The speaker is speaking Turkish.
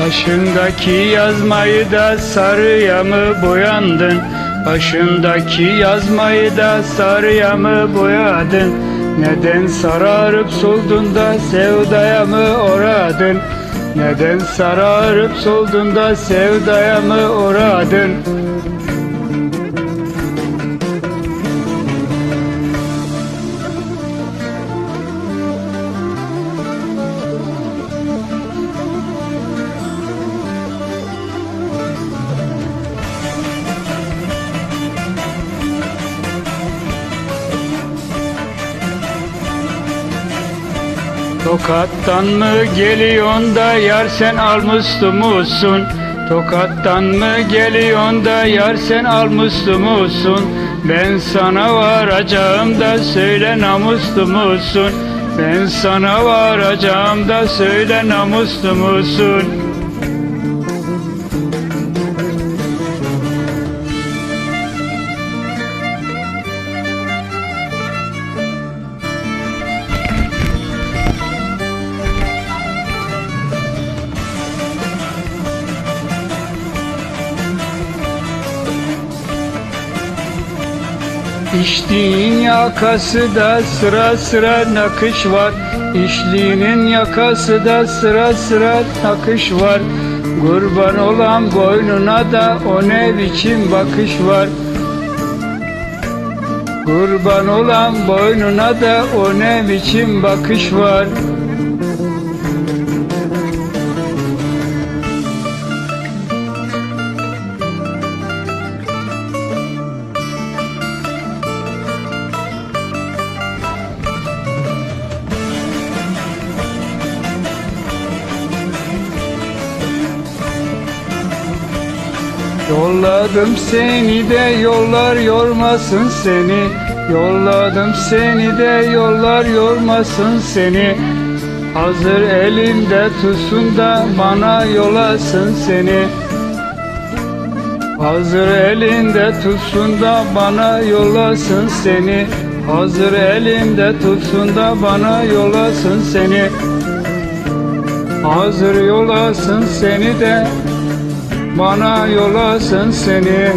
Başındaki yazmayı da sarıya mı boyandın? Başındaki yazmayı da sarıya mı boyadın? Neden sararıp soldun da sevdaya mı oradın? Neden sararıp soldun da sevdaya mı oradın? Tokattan mı geliyorsun da yar sen almıştı musun? Tokattan mı geliyorsun da yar sen almıştı musun? Ben sana varacağım da söyle namuslu musun? Ben sana varacağım da söyle namuslu musun? İçtiğin yakası da sıra sıra nakış var. İçliğinin yakası da sıra sıra nakış var. Kurban olan boynuna da o ne biçim bakış var. Kurban olan boynuna da o ne biçim bakış var Yolladım seni de yollar yormasın seni. Yolladım seni de yollar yormasın seni. Hazır elimde tutsun da bana yolasın seni. Hazır elinde tutsun da bana yolasın seni. Hazır elinde tutsun da bana yolasın seni. Hazır yolasın seni de bana yolasın seni